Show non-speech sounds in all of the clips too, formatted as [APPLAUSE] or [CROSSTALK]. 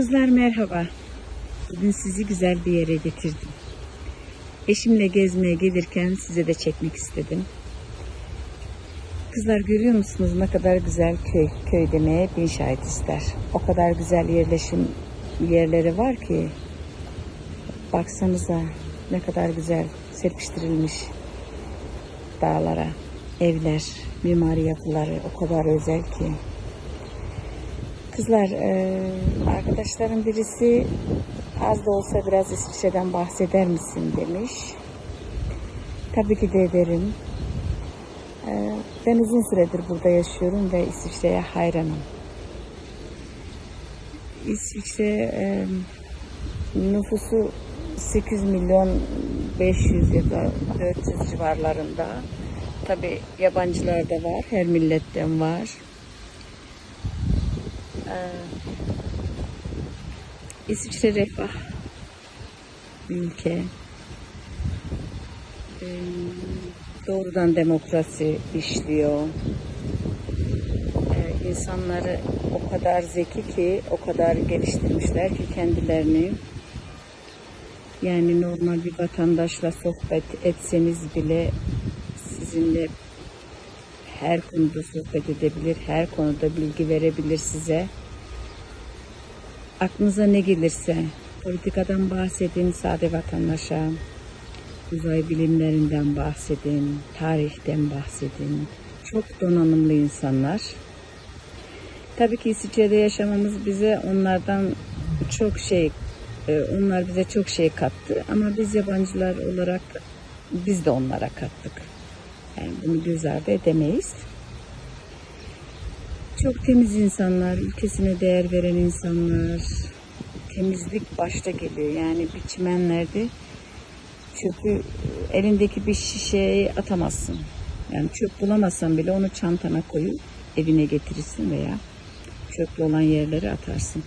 Kızlar merhaba. Bugün sizi güzel bir yere getirdim. Eşimle gezmeye gelirken size de çekmek istedim. Kızlar görüyor musunuz ne kadar güzel köy. Köy demeye bin şahit ister. O kadar güzel yerleşim yerleri var ki. Baksanıza ne kadar güzel serpiştirilmiş dağlara, evler, mimari yapıları o kadar özel ki. Kızlar, e, arkadaşlarım birisi az da olsa biraz İsviçre'den bahseder misin demiş. Tabii ki de ederim. E, ben uzun süredir burada yaşıyorum ve İsviçre'ye hayranım. İsviçre e, nüfusu 8 milyon 500 ya da 400 civarlarında. Tabii yabancılar da var, her milletten var. İsviçre refah ülke. Ee, Doğrudan demokrasi işliyor. Ee, İnsanları o kadar zeki ki, o kadar geliştirmişler ki kendilerini. Yani normal bir vatandaşla sohbet etseniz bile sizinle her konuda sohbet edebilir, her konuda bilgi verebilir size. Aklınıza ne gelirse, politikadan bahsedin sade vatandaşa, uzay bilimlerinden bahsedin, tarihten bahsedin. Çok donanımlı insanlar. Tabii ki İsviçre'de yaşamamız bize onlardan çok şey, e, onlar bize çok şey kattı. Ama biz yabancılar olarak biz de onlara kattık. Yani bunu göz ardı edemeyiz. Çok temiz insanlar, ülkesine değer veren insanlar. Temizlik başta geliyor. Yani bir çimenlerde çöpü elindeki bir şişeye atamazsın. Yani çöp bulamazsan bile onu çantana koyup evine getirirsin veya çöplü olan yerlere atarsın.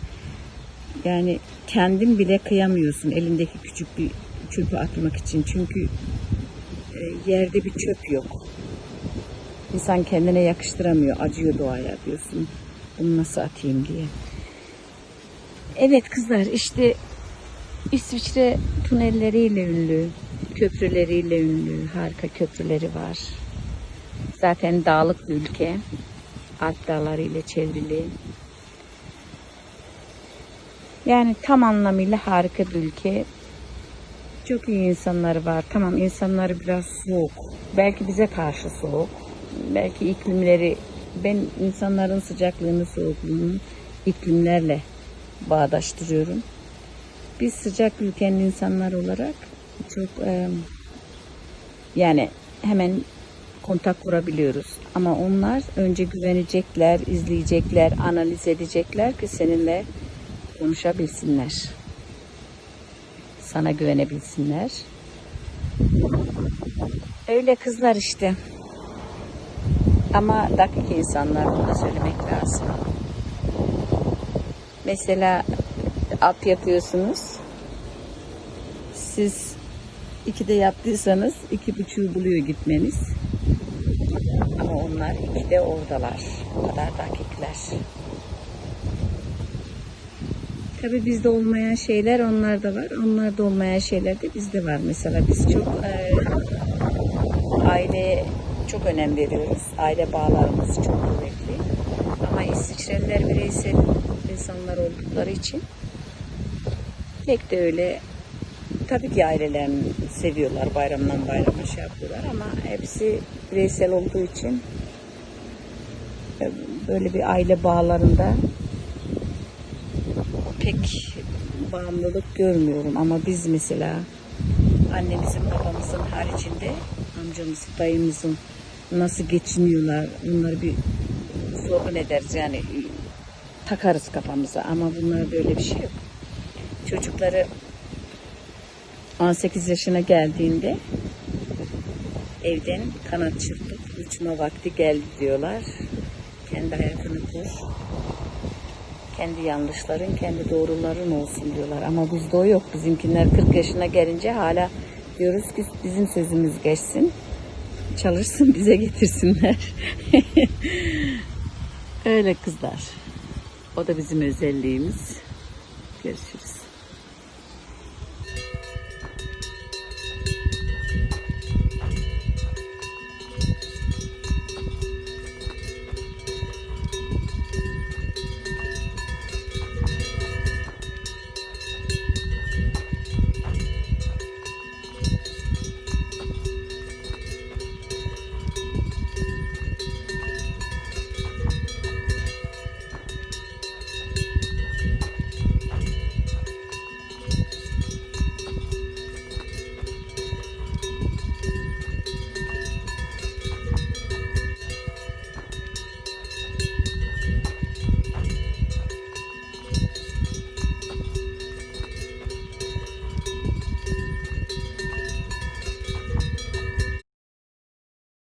Yani kendin bile kıyamıyorsun elindeki küçük bir çöpü atmak için. Çünkü yerde bir çöp yok. İnsan kendine yakıştıramıyor, acıyor doğaya diyorsun. Bunu nasıl atayım diye. Evet kızlar işte İsviçre tünelleriyle ünlü, köprüleriyle ünlü, harika köprüleri var. Zaten dağlık bir ülke. Alp dağlarıyla çevrili. Yani tam anlamıyla harika bir ülke. Çok iyi insanları var. Tamam insanları biraz soğuk. Belki bize karşı soğuk. Belki iklimleri ben insanların sıcaklığını, soğukluğunu iklimlerle bağdaştırıyorum. Biz sıcak ülkenin insanlar olarak çok e, yani hemen kontak kurabiliyoruz. Ama onlar önce güvenecekler, izleyecekler, analiz edecekler ki seninle konuşabilsinler. Sana güvenebilsinler. Öyle kızlar işte. Ama dakik insanlar bunu da söylemek lazım. Mesela ap yapıyorsunuz. Siz ikide yaptıysanız iki buçuğu buluyor gitmeniz. Ama onlar ikide oradalar. O kadar dakikler. Tabii bizde olmayan şeyler onlarda var. Onlarda olmayan şeyler de bizde var. Mesela biz çok e, aileye çok önem veriyoruz. Aile bağlarımız çok kuvvetli. Ama İsviçreliler bireysel insanlar oldukları için pek de öyle tabii ki ailelerini seviyorlar bayramdan bayrama şey yapıyorlar ama hepsi bireysel olduğu için e, böyle bir aile bağlarında pek bağımlılık görmüyorum ama biz mesela annemizin babamızın haricinde amcamızın dayımızın nasıl geçiniyorlar onları bir sorgun ederiz yani takarız kafamıza ama bunlar böyle bir şey yok. Çocukları 18 yaşına geldiğinde evden kanat çırpıp uçma vakti geldi diyorlar. Kendi hayatını kur. Kendi yanlışların, kendi doğruların olsun diyorlar. Ama bizde o yok. Bizimkiler 40 yaşına gelince hala diyoruz ki bizim sözümüz geçsin. Çalışsın [LAUGHS] bize getirsinler. [LAUGHS] Öyle kızlar. O da bizim özelliğimiz. Görüşürüz.